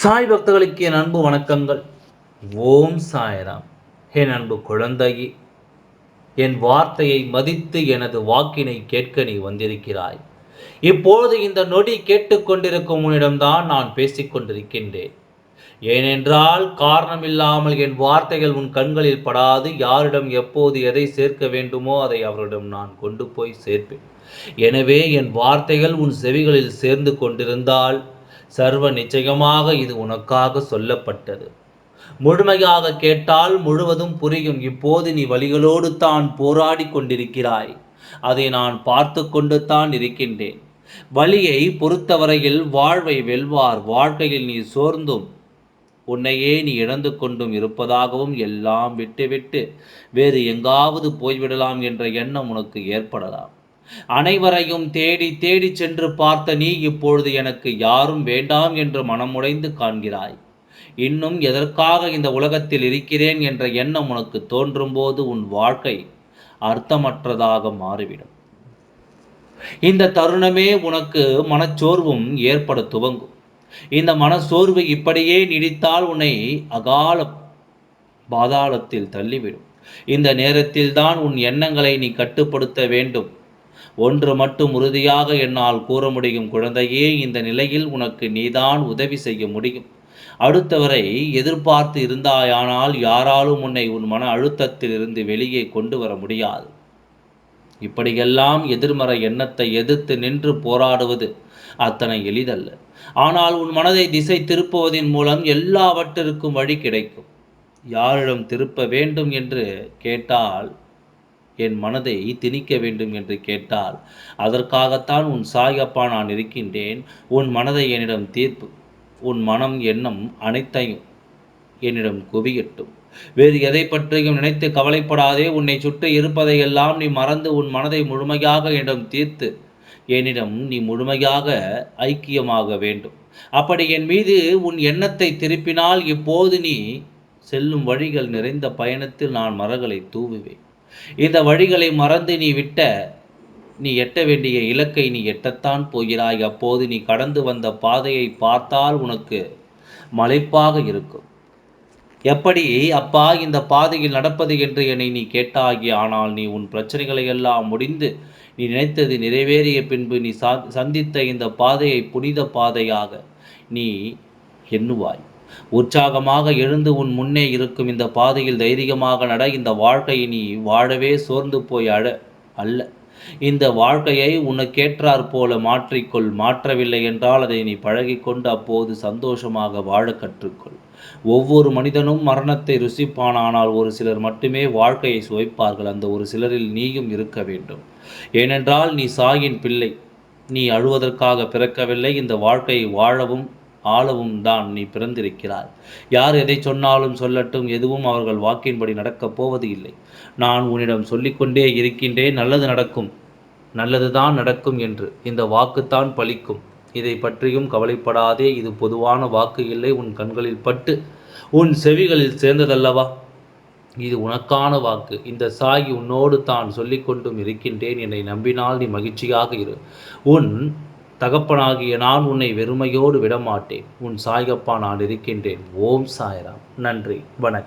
சாய் பக்தர்களுக்கு என் அன்பு வணக்கங்கள். ஓம் சாய்ராம். என் அன்பு குழந்தையே என் வார்த்தையை மதித்து எனது வாக்கினை கேட்க நீ வந்திருக்கிறாய். இப்பொழுது இந்த நொடி கேட்டுக்கொண்டிருக்கும் உன்னிடம்தான் நான் பேசிக்கொண்டிருக்கின்றேன் ஏனென்றால் காரணமில்லாமல் என் வார்த்தைகள் உன் கண்களில் படாது யாரிடம் எப்போது எதை சேர்க்க வேண்டுமோ அதை அவரிடம் நான் கொண்டு போய் சேர்ப்பேன். எனவே என் வார்த்தைகள் உன் செவிகளில் சேர்ந்து கொண்டிருந்தால் சர்வ நிச்சயமாக இது உனக்காக சொல்லப்பட்டது. முழுமையாக கேட்டால் முழுவதும் புரியும். இப்போது நீ வழிகளோடு தான் போராடி கொண்டிருக்கிறாய். அதை நான் பார்த்து கொண்டு தான் இருக்கின்றேன். வழியை பொறுத்தவரையில் வாழ்வை வெல்வார். வாழ்க்கையில் நீ சோர்ந்தும். உன்னையே நீ இழந்து கொண்டும் இருப்பதாகவும் எல்லாம் விட்டுவிட்டு வேறு எங்காவது போய்விடலாம் என்ற எண்ணம் உனக்கு ஏற்படலாம். அனைவரையும் தேடி தேடி சென்று பார்த்த நீ இப்பொழுது எனக்கு யாரும் வேண்டாம் என்று மனமுடைந்து காண்கிறாய். இன்னும் எதற்காக இந்த உலகத்தில் இருக்கிறேன் என்ற எண்ணம் உனக்கு தோன்றும்போது உன் வாழ்க்கை அர்த்தமற்றதாக மாறிவிடும். இந்த தருணமே உனக்கு மனச்சோர்வும் ஏற்பட துவங்கும். இந்த மனச்சோர்வு இப்படியே நீடித்தால் உன்னை அகால பாதாளத்தில் தள்ளிவிடும். இந்த நேரத்தில் தான் உன் எண்ணங்களை நீ கட்டுப்படுத்த வேண்டும். ஒன்று மட்டும் உறுதியாக என்னால் கூற முடியும். குழந்தையே இந்த நிலையில் உனக்கு நீதான் உதவி செய்ய முடியும். அடுத்தவரை எதிர்பார்த்து இருந்தாயானால் யாராலும் உன்னை உன் மன அழுத்தத்தில் இருந்து வெளியே கொண்டு வர முடியாது. இப்படியெல்லாம் எதிர்மறை எண்ணத்தை எதிர்த்து நின்று போராடுவது அத்தனை எளிதல்ல. ஆனால் உன் மனதை திசை திருப்புவதன் மூலம் எல்லாவற்றிற்கும் வழி கிடைக்கும். யாரிடம் திருப்ப வேண்டும் என்று கேட்டால் என் மனதை திணிக்க வேண்டும் என்று கேட்டால் அதற்காகத்தான் உன் சாயப்பா நான் இருக்கின்றேன். உன் மனதை என்னிடம் தீர்ப்பு உன் மனம் எண்ணம் அனைத்தையும் என்னிடம் குவியட்டும். வேறு எதை பற்றியும் நினைத்து கவலைப்படாதே. உன்னை சுற்றி இருப்பதையெல்லாம் நீ மறந்து உன் மனதை முழுமையாக என்னிடம் தீர்த்து என்னிடம் நீ முழுமையாக ஐக்கியமாக வேண்டும். அப்படி என் மீது உன் எண்ணத்தை திருப்பினால் இப்போது நீ செல்லும் வழிகள் நிறைந்த பயணத்தில் நான் மரங்களை தூவுவேன். இந்த வழிகளை மறந்து நீ விட்ட நீ எட்ட வேண்டிய இலக்கை நீ எட்டத்தான் போகிறாய். அப்போது நீ கடந்து வந்த பாதையை பார்த்தால் உனக்கு மலைப்பாக இருக்கும். எப்படி அப்பா இந்த பாதையில் நடப்பது என்று என்னை நீ கேட்டாகி ஆனால் நீ உன் பிரச்சனைகளை எல்லாம் முடிந்து நீ நினைத்தது நிறைவேறிய பின்பு நீ சந்தித்த இந்த பாதையை புனித பாதையாக நீ எண்ணுவாய். உற்சாகமாக எழுந்து உன் முன்னே இருக்கும் இந்த பாதையில் தைரியமாக நட. இந்த வாழ்க்கையை நீ வாழவே சோர்ந்து போய் அழ அல்ல. இந்த வாழ்க்கையை உனக்கேற்றாற் போல மாற்றிக்கொள். மாற்றவில்லை என்றால் அதை நீ பழகிக்கொண்டு அப்போது சந்தோஷமாக வாழ கற்றுக்கொள். ஒவ்வொரு மனிதனும் மரணத்தை ருசிப்பானானால் ஒரு சிலர் மட்டுமே வாழ்க்கையை சுவைப்பார்கள். அந்த ஒரு சிலரில் நீயும் இருக்க வேண்டும். ஏனென்றால் நீ சாயின் பிள்ளை. நீ அழுவதற்காக பிறக்கவில்லை. இந்த வாழ்க்கையை வாழவும் ஆளவும் தான் நீ பிறந்திருக்கிறாய். யார் எதை சொன்னாலும் சொல்லட்டும் எதுவும் அவர்கள் வாக்கின்படி நடக்கப் போவது இல்லை. நான் உன்னிடம் சொல்லிக்கொண்டே இருக்கின்றேன் நல்லது நடக்கும். நல்லதுதான் நடக்கும் என்று. இந்த வாக்குத்தான் பலிக்கும் இதை பற்றியும் கவலைப்படாதே இது பொதுவான வாக்கு இல்லை. உன் கண்களில் பட்டு உன் செவிகளில் சேர்ந்ததல்லவா? இது உனக்கான வாக்கு. இந்த சாகி உன்னோடு தான் சொல்லிக்கொண்டும் இருக்கின்றேன். என்னை நம்பினால் நீ மகிழ்ச்சியாக இரு. உன் தகப்பனாகிய நான் உன்னை வெறுமையோடு விடமாட்டேன். உன் சாயப்பா நான் இருக்கின்றேன். ஓம் சாய்ராம். நன்றி. வணக்கம்.